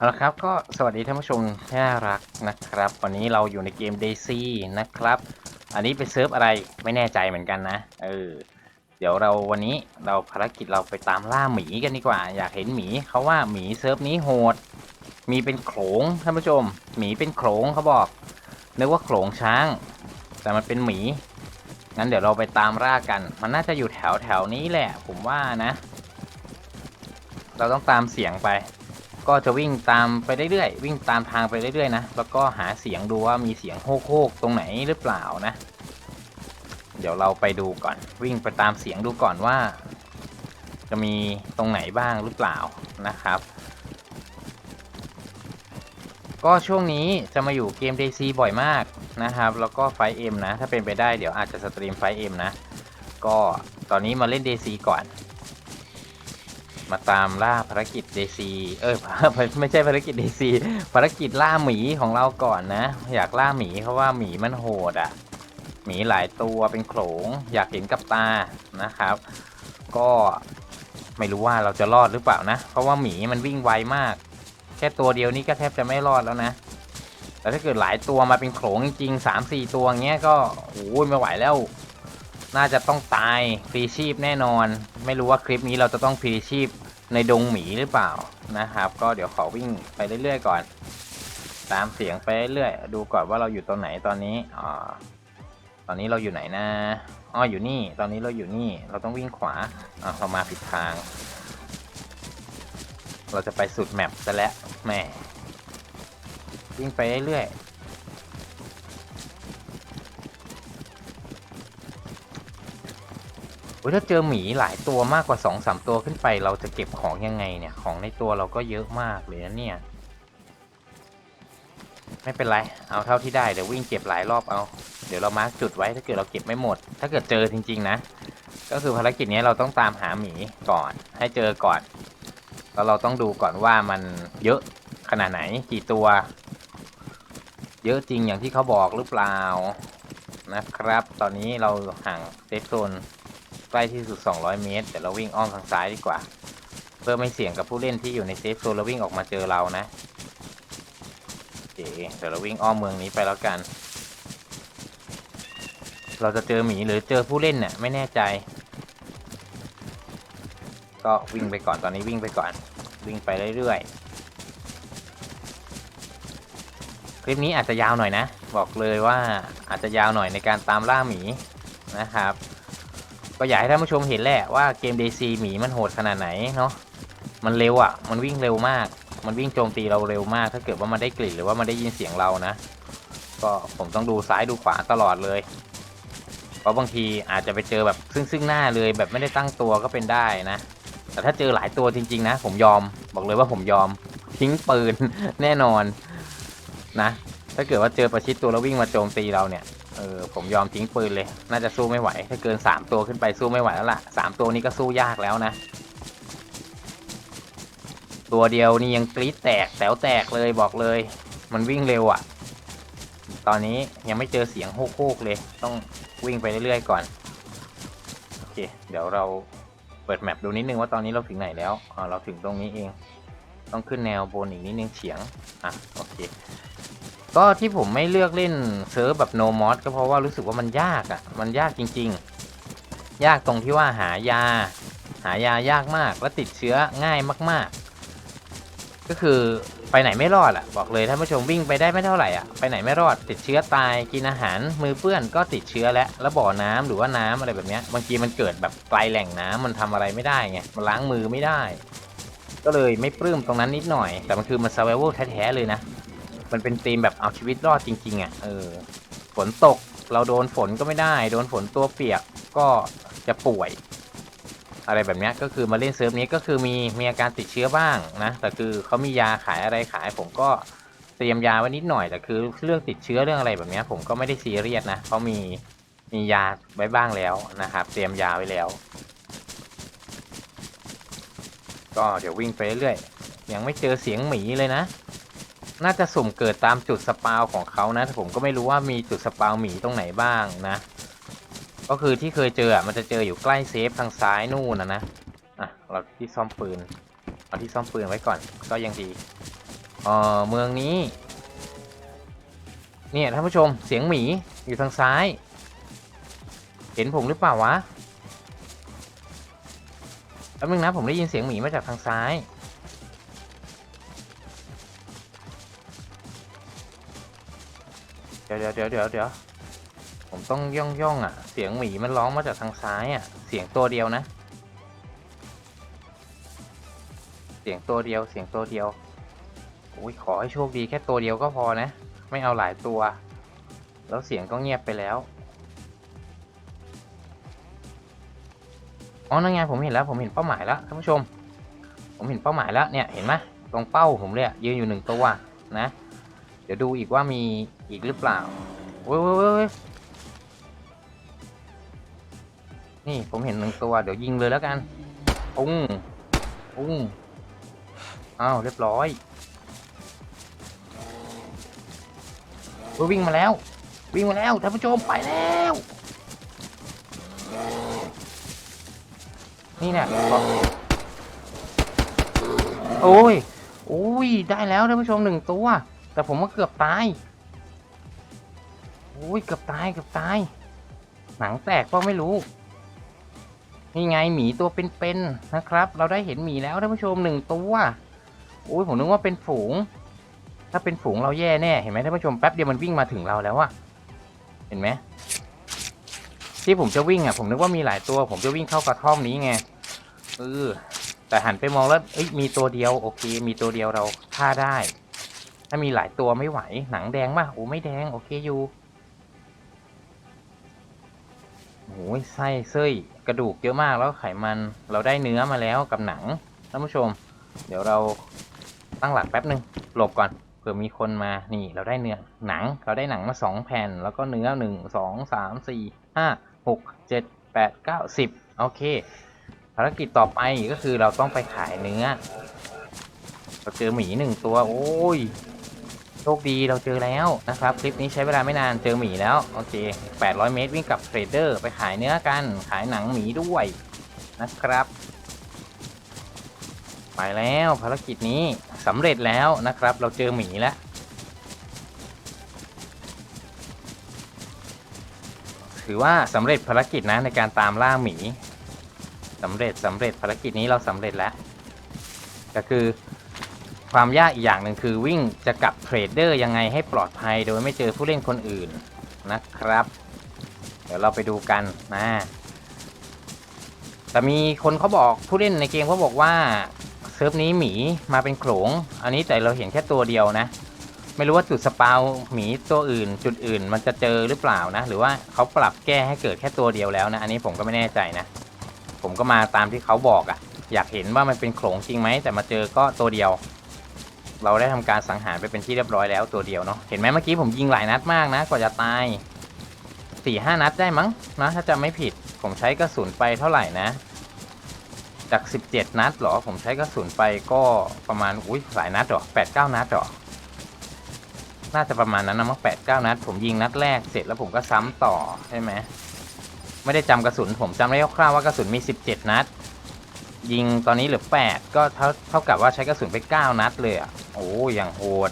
เอาละครับก็สวัสดีท่านผู้ชมที่น่ารักนะครับ วันนี้เราอยู่ในเกม DC นะครับ อันนี้เป็นเซิร์ฟอะไรไม่แน่ใจเหมือนกันนะเออเดี๋ยวเราวันนี้เราภารกิจเราไปตามล่าหมีกันดีกว่า อยากเห็นหมีเขาว่าหมีเซิร์ฟนี้โหด มีเป็นโขลงท่านผู้ชม หมีเป็นโขลงเขาบอกนึกว่าโขลงช้าง แต่มันเป็นหมีงั้นเดี๋ยวเราไปตามล่ากัน มันน่าจะอยู่แถวแถวนี้แหละ ผมว่านะ เราต้องตามเสียงไป ก็จะวิ่งตามไปเรื่อยๆวิ่งตามทางไปเรื่อยๆนะแล้วก็หาเสียงดูว่ามีเสียงโฮกๆตรงไหนหรือเปล่านะ เดี๋ยวเราไปดูก่อน วิ่งไปตามเสียงดูก่อนว่า จะมีตรงไหนบ้างหรือเปล่านะครับ ก็ช่วงนี้จะมาอยู่เกม DC บ่อยมากนะครับ แล้วก็ไฟเอ็มนะ ถ้าเป็นไปได้เดี๋ยวอาจจะสตรีมไฟเอ็มนะ ก็ตอนนี้มาเล่น DC ก่อน มาตามล่าภารกิจ DC เออไม่ใช่ภารกิจ DC ภารกิจล่าหมีของเราก่อนนะ อยากล่าหมีเพราะว่าหมีมันโหดอะ่ะ หมีหลายตัวเป็นโขลง อยากเห็นกับตานะครับ ก็ไม่รู้ว่าเราจะรอดหรือเปล่านะ เพราะว่าหมีมันวิ่งไวมาก แค่ตัวเดียวนี้ก็แทบจะไม่รอดแล้วนะแต่ถ้าเกิดหลายตัวมาเป็นโขลงจริงๆสามสี่ตัวเงี้ยก็โอ้ยไม่ไหวแล้ว น่าจะต้องตายฟรีชีพแน่นอน ไม่รู้ว่าคลิปนี้เราจะต้องฟรีชีพในดงหมีหรือเปล่านะครับ ก็เดี๋ยวขอวิ่งไปเรื่อยๆก่อน ตามเสียงไปเรื่อยดูก่อนว่าเราอยู่ตรงไหนตอนนี้อ๋อตอนนี้เราอยู่ไหนนะอ๋ออยู่นี่ ตอนนี้เราอยู่นี่ เราต้องวิ่งขวาอะเรามาผิดทาง เราจะไปสุดแมปซะแล้วแม่วิ่งไปเรื่อยๆ โอ้ ยถ้าเจอหมีหลายตัวมากกว่าสองสามตัวขึ้นไป เราจะเก็บของยังไงเนี่ย ของในตัวเราก็เยอะมากเลยนะเนี่ย ไม่เป็นไร เอาเท่าที่ได้ เดี๋ยววิ่งเก็บหลายรอบเอา เดี๋ยวเรามาร์กจุดไว้ถ้าเกิดเราเก็บไม่หมด ถ้าเกิดเจอจริง ๆ นะ ก็คือภารกิจนี้เราต้องตามหาหมีก่อน ให้เจอก่อน แล้วเราต้องดูก่อนว่ามันเยอะขนาดไหนกี่ตัว เยอะจริงอย่างที่เขาบอกหรือเปล่านะครับ ตอนนี้เราห่างเซฟโซน ใกล้ที่สุด 200 เมตรเดี๋ยวเราวิ่งอ้อมทางซ้ายดีกว่า เพื่อไม่เสี่ยงกับผู้เล่นที่อยู่ในเซฟโซนแล้ววิ่งออกมาเจอเรานะโอเคเดี๋ยวเราวิ่งอ้อมเมืองนี้ไปแล้วกัน เราจะเจอหมีหรือเจอผู้เล่นเนี่ยไม่แน่ใจ ก็วิ่งไปก่อนตอนนี้วิ่งไปก่อน วิ่งไปเรื่อยๆคลิปนี้อาจจะยาวหน่อยนะ บอกเลยว่าอาจจะยาวหน่อยในการตามล่าหมีนะครับ ก็อยากให้ท่านผู้ชมเห็นแหละว่าเกม DC หมีมันโหดขนาดไหนเนาะมันเร็วอะ่ะ มันวิ่งเร็วมาก มันวิ่งโจมตีเราเร็วมาก ถ้าเกิดว่ามันได้กลิ่นหรือว่ามันได้ยินเสียงเรานะ ก็ผมต้องดูซ้ายดูขวาตลอดเลยเพราะบางทีอาจจะไปเจอแบบซึ่งซึ่งหน้าเลยแบบไม่ได้ตั้งตัวก็เป็นได้นะ แต่ถ้าเจอหลายตัวจริง ๆ นะ ผมยอมบอกเลยว่าผมยอมทิ้งปืน แน่นอนนะ ถ้าเกิดว่าเจอประชิดตัวแล้ววิ่งมาโจมตีเราเนี่ย เออผมยอมทิ้งปืนเลย น่าจะสู้ไม่ไหว ถ้าเกินสามตัวขึ้นไปสู้ไม่ไหวแล้วล่ะสามตัวนี้ก็สู้ยากแล้วนะ ตัวเดียวนี่ยังกรี๊ดแตกแตวแตกเลยบอกเลย มันวิ่งเร็วอะ่ะ ตอนนี้ยังไม่เจอเสียงโฮกๆเลย ต้องวิ่งไปเรื่อยๆก่อน โอเค เดี๋ยวเราเปิดแมปดูนิดนึงว่าตอนนี้เราถึงไหนแล้วอ๋อเราถึงตรงนี้เอง ต้องขึ้นแนวบนอีกนิดนึงเฉียง อะ โอเค ก็ที่ผมไม่เลือกเล่นเซิร์ฟแบบโนมอสก็เพราะว่ารู้สึกว่ามันยากอะ่ะ มันยากจริง ๆ ยากตรงที่ว่าหายา หายายากมากและติดเชื้อง่ายมาก ๆ ก็คือไปไหนไม่รอดอะ่ะ บอกเลยท่านผู้ชมวิ่งไปได้ไม่เท่าไหร่อะไปไหนไม่รอด ติดเชื้อตายกินอาหารมือเปื้อนก็ติดเชื้อแล้วแล้วบ่อน้ำหรือว่าน้ำอะไรแบบเนี้ยบางทีมันเกิดแบบไกลแหล่งน้ำมันทำอะไรไม่ได้ไงมันล้างมือไม่ได้ ก็เลยไม่ปลื้มตรงนั้นนิดหน่อย แต่มันคือมัน s u r v i v a l แท้ๆเลยนะ มันเป็นธีมแบบเอาชีวิตรอดจริง ๆ อะ เออ ฝนตกเราโดนฝนก็ไม่ได้ โดนฝนตัวเปียกก็จะป่วย อะไรแบบนี้ก็คือมาเล่นเซิร์ฟนี้ก็คือมีมีอาการติดเชื้อบ้างนะ แต่คือเขามียาขายอะไรขาย ผมก็เตรียมยาไว้นิดหน่อยแต่คือเรื่องติดเชื้อเรื่องอะไรแบบนี้ผมก็ไม่ได้ซีเรียสนะเพรามีมียาไว้บ้างแล้วนะครับ เตรียมยาไว้แล้ว ก็เดี๋ยววิ่งไปเรื่อยๆยังไม่เจอเสียงหมีเลยนะ น่าจะสุ่มเกิดตามจุดสปาวของเขานะแต่ผมก็ไม่รู้ว่ามีจุดสปาวหมีตรงไหนบ้างนะ ก็คือที่เคยเจอมันจะเจออยู่ใกล้เซฟทางซ้ายนู่นนะนะอะเราที่ซ่อมปืนเอาที่ซ่อมปืนไว้ก่อนก็ยังดีเออเมืองนี้ เนี่ยท่านผู้ชมเสียงหมีอยู่ทางซ้าย เห็นผมหรือเปล่าวะแป๊บนึงนะผมได้ยินเสียงหมีมาจากทางซ้าย เดี๋ยวเดี๋ยวเดี๋ยวเดี๋ยวเดี๋ยวผมต้องย่องย่องอะ เสียงหมีมันร้องมาจากทางซ้ายอะ เสียงตัวเดียวนะ เสียงตัวเดียว เสียงตัวเดียวโอ้ยขอให้โชคดีแค่ตัวเดียวก็พอนะ ไม่เอาหลายตัว แล้วเสียงก็เงียบไปแล้ว อ๋อ นั่นไงผมเห็นแล้ว ผมเห็นเป้าหมายแล้วท่านผู้ชม ผมเห็นเป้าหมายแล้วเนี่ย เห็นไหมตรงเป้าผมเลยอะยืนอยู่หนึ่งตัวนะ ดี๋ยวดูอีกว่ามีอีกหรือเปล่าเว้ยเว้ยเว้ยนี่ผมเห็นหนึ่งตัว เดี๋ยวยิงเลยแล้วกันปุ้งปุ้งอ้าวเรียบร้อยเว้วิ่งมาแล้ว วิ่งมาแล้วท่านผู้ชมไปแล้วนี่เนี่ยโอ้ยโอ้ยได้แล้วท่านผู้ชมหนึ่งตัว แต่ผมก็เกือบตายโอ้ยเกือบตายเกือบตาย หนังแตกก็ไม่รู้ นี่ไงหมีตัวเป็นๆนะครับ เราได้เห็นหมีแล้วท่านผู้ชมหนึ่งตัวโอ้ยผมนึกว่าเป็นฝูง ถ้าเป็นฝูงเราแย่แน่เห็นไหมท่านผู้ชมแป๊บเดียวมันวิ่งมาถึงเราแล้วอะเห็นไหมที่ผมจะวิ่งอะผมนึกว่ามีหลายตัว ผมจะวิ่งเข้ากระท่อมนี้ไงเออแต่หันไปมองแล้วเอ้ยมีตัวเดียวโอเค มีตัวเดียวเราฆ่าได้ ถ้ามีหลายตัวไม่ไหว หนังแดงป่ะโอ้ไม่แดง โอเคอยู่โอ้ยไส้เส้ยกระดูกเยอะมากแล้วไขมันเราได้เนื้อมาแล้วกับหนังท่านผู้ชม เดี๋ยวเราตั้งหลักแป๊บหนึ่งหลบก่อนเผื่อมีคนมานี่เราได้เนื้อหนังเราได้หนังมาสองแผ่น แล้วก็เนื้อหนึ่งสองสามสี่ห้าหกเจ็ดแปดเก้าสิบโอเคภารกิจต่อไปก็คือเราต้องไปขายเนื้อ เราเจอหมีหนึ่งตัว โอ้ย โชคดีเราเจอแล้วนะครับ คลิปนี้ใช้เวลาไม่นานเจอหมีแล้ว โอเค 800 เมตรวิ่งกับเทรดเดอร์ไปขายเนื้อกัน ขายหนังหมีด้วยนะครับ ไปแล้วภารกิจนี้สำเร็จแล้วนะครับ เราเจอหมีแล้วถือว่าสำเร็จภารกิจนะในการตามล่าหมีสำเร็จสำเร็จภารกิจนี้เราสำเร็จแล้ว ก็คือ ความยากอีกอย่างหนึ่งคือวิ่งจะกลับเทรดเดอร์ยังไงให้ปลอดภัยโดยไม่เจอผู้เล่นคนอื่นนะครับ เดี๋ยวเราไปดูกันนะแต่มีคนเขาบอกผู้เล่นในเกมเขาบอกว่าเซิร์ฟนี้หมีมาเป็นโขลงอันนี้แต่เราเห็นแค่ตัวเดียวนะ ไม่รู้ว่าจุดสปาวหมีตัวอื่น จุดอื่นมันจะเจอหรือเปล่านะ หรือว่าเขาปรับแก้ให้เกิดแค่ตัวเดียวแล้วนะ อันนี้ผมก็ไม่แน่ใจนะ ผมก็มาตามที่เขาบอกอะ่ะ อยากเห็นว่ามันเป็นโขลงจริงไหมแต่มาเจอก็ตัวเดียว เราได้ทำการสังหารไปเป็นที่เรียบร้อยแล้วตัวเดียวเนาะเห็นไหมเมื่อกี้ผมยิงหลายนัดมากนะกว่าจะตายสี่ห้านัดได้มั้งนะถ้าจะไม่ผิดผมใช้กระสุนไปเท่าไหร่นะ จากสิบเจ็ดนัดหรอ ผมใช้กระสุนไปก็ประมาณอุ้ยหลายนัดหรอแปดเก้านัดหรอน่าจะประมาณนั้นนะมั้งแปดเก้านัด ผมยิงนัดแรกเสร็จแล้วผมก็ซ้ำต่อใช่ไหมไม่ได้จำกระสุนผมจำได้คร่าวๆว่ากระสุนมีสิบเจ็ดนัด ยิงตอนนี้เหลือแปดก็เท่าเท่ากับว่าใช้กระสุนไปเก้านัดเลยอะ โอ้อย่างโหด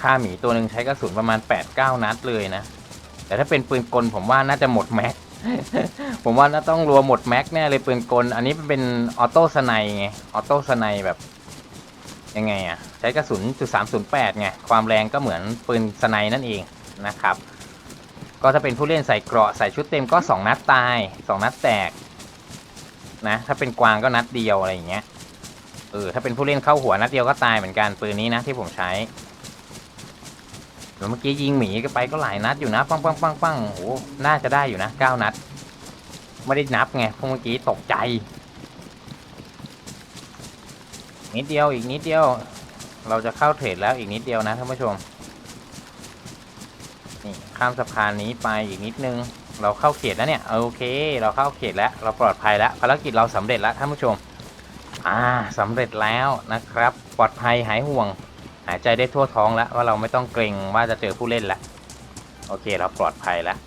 ฆ่าหมีตัวหนึ่งใช้กระสุนประมาณแปดเก้านัดเลยนะ แต่ถ้าเป็นปืนกลผมว่าน่าจะหมดแม็ก ผมว่าน่าต้องรัวหมดแม็กแน่เลยปืนกล อันนี้เป็นออโต้สไนไง ออโต้สไนแบบยังไงอะใช้กระสุนจุดสามศูนย์แปดไง ความแรงก็เหมือนปืนสไนนั่นเองนะครับ ก็ถ้าเป็นผู้เล่นใส่เกราะใส่ชุดเต็มก็สองนัดตายสองนัดแตกนะ ถ้าเป็นกวางก็นัดเดียวอะไรอย่างเงี้ย ออถ้าเป็นผู้เล่นเข้าหัวนัดเดียวก็ตายเหมือนกันปืนนี้นะที่ผมใช้แล้วเมื่อกี้ยิงหมีก็ไปก็หลายนัดอยู่นะปังปังปังปังโอ้น่าจะได้อยู่นะเก้านัด ไม่ได้นับไงเพราะเมื่อกี้ตกใจ นิดเดียวอีกนิดเดียว เราจะเข้าเทรดแล้วอีกนิดเดียวนะท่านผู้ชมนี่ข้ามสะพานนี้ไปอีกนิดนึง เราเข้าเขตแล้วเนี่ยโอเค เราเข้าเขตแล้วเราปลอดภัยแล้วภารกิจเราสำเร็จแล้วท่านผู้ชม อ่าสำเร็จแล้วนะครับ ปลอดภัยหายห่วง หายใจได้ทั่วท้องแล้วว่าเราไม่ต้องเกรงว่าจะเจอผู้เล่นแล้วโอเคเราปลอดภัยแล้ว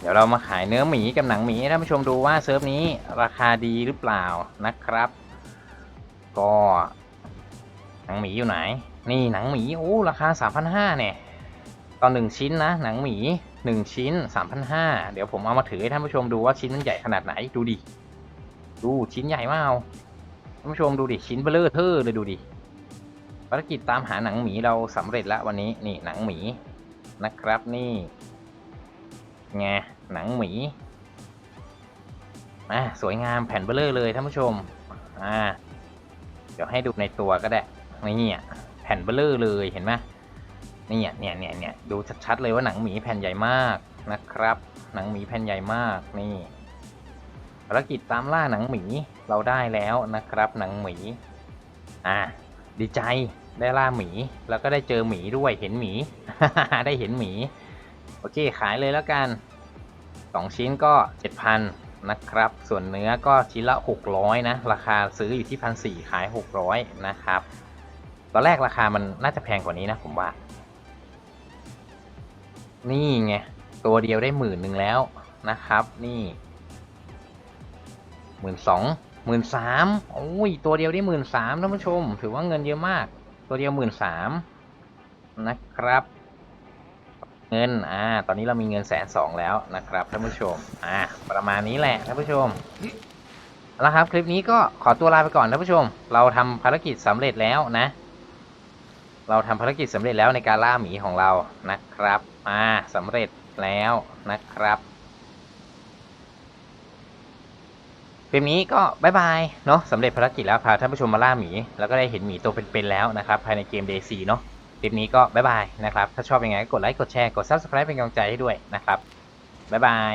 เดี๋ยวเรามาขายเนื้อหมีกับหนังหมีให้ท่านผู้ชมดูว่าเซิร์ฟนี้ราคาดีหรือเปล่านะครับ ก็หนังหมีอยู่ไหน นี่หนังหมีโอ้ราคา 3,500เนี่ยตอนหนึ่งชิ้นนะหนังหมีหนึ่งชิ้น 3,500 เดี๋ยวผมเอามาถือให้ท่านผู้ชมดูว่าชิ้นมันใหญ่ขนาดไหนดูดิ ดูชิ้นใหญ่มากท่านผู้ชมดูดิชิ้นเบลเลอร์เทอร์เลยดูดิภารกิจตามหาหนังหมีเราสำเร็จแล้ววันนี้นี่หนังหมีนะครับนี่ไงหนังหมีอะสวยงามแผ่นเบลเลอร์เลยท่านผู้ชมอ่าเดี๋ยวให้ดูในตัวก็ได้นี่อะแผ่นเบลเลอร์เลยเห็นไหมนี่อะเนี่ยเนี่ยเนี่ยดูชัดๆเลยว่าหนังหมีแผ่นใหญ่มากนะครับ หนังหมีแผ่นใหญ่มากนี่ ภารกิจตามล่าหนังหมีเราได้แล้วนะครับหนังหมี อ่า ดีใจได้ล่าหมี แล้วก็ได้เจอหมีด้วยเห็นหมี ได้เห็นหมี โอเคขายเลยแล้วกันสองชิ้นก็เจ็ดพันนะครับ ส่วนเนื้อก็ชิ้นละ 600 นะ ราคาซื้ออยู่ที่พันสี่ขาย 600 นะครับ ตอนแรกราคามันน่าจะแพงกว่านี้นะผมว่า นี่ไง ตัวเดียวได้หมื่นหนึ่งแล้วนะครับ นี่ หมื่นสองหมื่นสามโอ้ย ตัวเดียวได้หมื่นสามท่านผู้ชม ถือว่าเงินเยอะมาก ตัวเดียวหมื่นสามนะครับ เงิน อ่า ตอนนี้เรามีเงินแสนสองแล้วนะครับท่านผู้ชม อ่า ประมาณนี้แหละท่านผู้ชมเอาละครับ คลิปนี้ก็ขอตัวลาไปก่อนท่านผู้ชม เราทำภารกิจสำเร็จแล้วนะ เราทำภารกิจสำเร็จแล้วในการล่าหมีของเรานะครับ อ่าสำเร็จแล้วนะครับ คลิปนี้ก็บายบายเนาะสำเร็จภารกิจแล้วพาท่านผู้ชมมาล่าหมี แล้วก็ได้เห็นหมีตัวเป็นๆแล้วนะครับภายในเกม Day 4เนาะคลิปนี้ก็บายบายนะครับ ถ้าชอบยังไงก็กดไลค์ กดแชร์ กด Subscribe เป็นกำลังใจให้ด้วยนะครับบายบาย